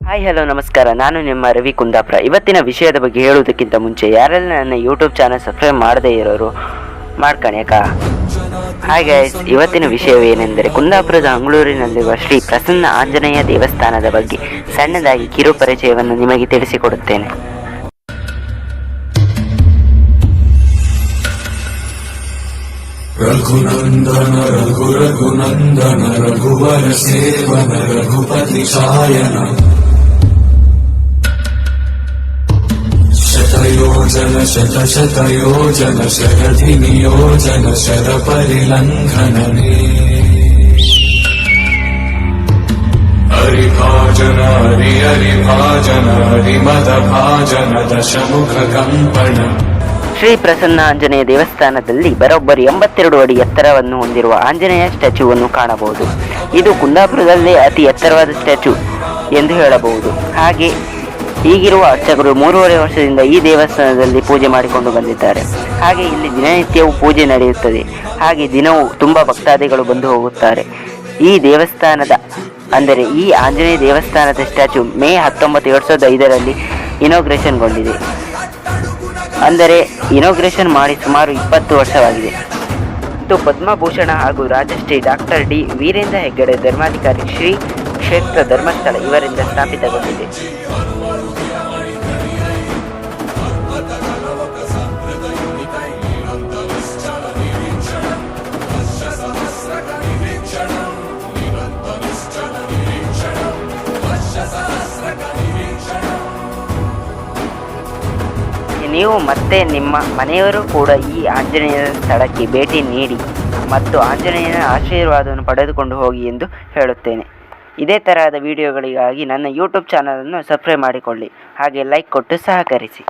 Hi hello ನಮಸ್ಕಾರ. ನಾನು ನಿಮ್ಮ ರವಿ ಕುಂದಾಪುರ. ಇವತ್ತಿನ ವಿಷಯದ ಬಗ್ಗೆ ಹೇಳುವುದಕ್ಕಿಂತ ಮುಂಚೆ ಯಾರೆಲ್ಲ ನನ್ನ ಯೂಟ್ಯೂಬ್ ಚಾನಲ್ ಸಬ್ಸ್ಕ್ರೈಬ್ ಮಾಡದೇ ಇರೋರು ಹಾಯ್ ಹಾಗೆ ಇವತ್ತಿನ ವಿಷಯವೇನೆಂದರೆ ಕುಂದಾಪುರದ ಮಂಗಳೂರಿನಲ್ಲಿರುವ ಶ್ರೀ ಪ್ರಸನ್ನ ಆಂಜನೇಯ ದೇವಸ್ಥಾನದ ಬಗ್ಗೆ ಸಣ್ಣದಾಗಿ ಕಿರು ಪರಿಚಯವನ್ನು ನಿಮಗೆ ತಿಳಿಸಿಕೊಡುತ್ತೇನೆ. ರಘುನಂದನ, ರಘು, ರಘುನಂದನ, ರಘುವರ ಸೇವನ ರಘುಪತಿ ಸಾಯನ शतयोजन शत शतयोजन शरधि नियोजन शर परिलङ्घनने हरिभाजन हरि हरिभाजन हरिमदभाजन दशमुख कम्पण ಶ್ರೀ ಪ್ರಸನ್ನ ಆಂಜನೇಯ ದೇವಸ್ಥಾನದಲ್ಲಿ ಬರೋಬ್ಬರಿ ಎಂಬತ್ತೆರಡು ಅಡಿ ಎತ್ತರವನ್ನು ಹೊಂದಿರುವ ಆಂಜನೇಯ ಸ್ಟ್ಯಾಚ್ಯೂವನ್ನು ಕಾಣಬಹುದು ಇದು ಕುಂದಾಪುರದಲ್ಲೇ ಅತಿ ಎತ್ತರವಾದ ಸ್ಟ್ಯಾಚ್ಯೂ ಎಂದು ಹೇಳಬಹುದು ಹಾಗೆ ಈಗಿರುವ ಅರ್ಚಕರು ಮೂರುವರೆ ವರ್ಷದಿಂದ ಈ ದೇವಸ್ಥಾನದಲ್ಲಿ ಪೂಜೆ ಮಾಡಿಕೊಂಡು ಬಂದಿದ್ದಾರೆ. ಹಾಗೆ ಇಲ್ಲಿ ದಿನನಿತ್ಯವೂ ಪೂಜೆ ನಡೆಯುತ್ತದೆ. ಹಾಗೆ ದಿನವೂ ತುಂಬ ಭಕ್ತಾದಿಗಳು ಬಂದು ಹೋಗುತ್ತಾರೆ. ಈ ದೇವಸ್ಥಾನದ, ಅಂದರೆ ಈ ಆಂಜನೇಯ ದೇವಸ್ಥಾನದ ಸ್ಟ್ಯಾಚು ಮೇ ಹತ್ತೊಂಬತ್ತು ಎರಡು ಸಾವಿರದ ಐದರಲ್ಲಿ ಇನಾಗ್ರೇಷನ್ಗೊಂಡಿದೆ. ಅಂದರೆ ಇನಾಗ್ರೇಷನ್ ಮಾಡಿ ಸುಮಾರು ಇಪ್ಪತ್ತು ವರ್ಷವಾಗಿದೆ. ಮತ್ತು ಪದ್ಮಭೂಷಣ ಹಾಗೂ ರಾಜಶ್ರೀ ಡಾಕ್ಟರ್ ಡಿ ವೀರೇಂದ್ರ ಹೆಗ್ಗಡೆ ಧರ್ಮಾಧಿಕಾರಿ ಶ್ರೀ ಕ್ಷೇತ್ರ ಧರ್ಮಸ್ಥಳ ಇವರಿಂದ ಸ್ಥಾಪಿತಗೊಂಡಿದೆ. ನೀವು ಮತ್ತೆ ನಿಮ್ಮ ಮನೆಯವರು ಕೂಡ ಈ ಆಂಜನೇಯನ ಸ್ಥಳಕ್ಕೆ ಭೇಟಿ ನೀಡಿ ಮತ್ತು ಆಂಜನೇಯನ ಆಶೀರ್ವಾದವನ್ನು ಪಡೆದುಕೊಂಡು ಹೋಗಿ ಎಂದು ಹೇಳುತ್ತೇನೆ. ಇದೇ ತರಹದ ವಿಡಿಯೋಗಳಿಗಾಗಿ ನನ್ನ ಯೂಟ್ಯೂಬ್ ಚಾನಲನ್ನು ಸಬ್ಸ್ಕ್ರೈಬ್ ಮಾಡಿಕೊಳ್ಳಿ. ಹಾಗೆ ಲೈಕ್ ಕೊಟ್ಟು ಸಹಕರಿಸಿ.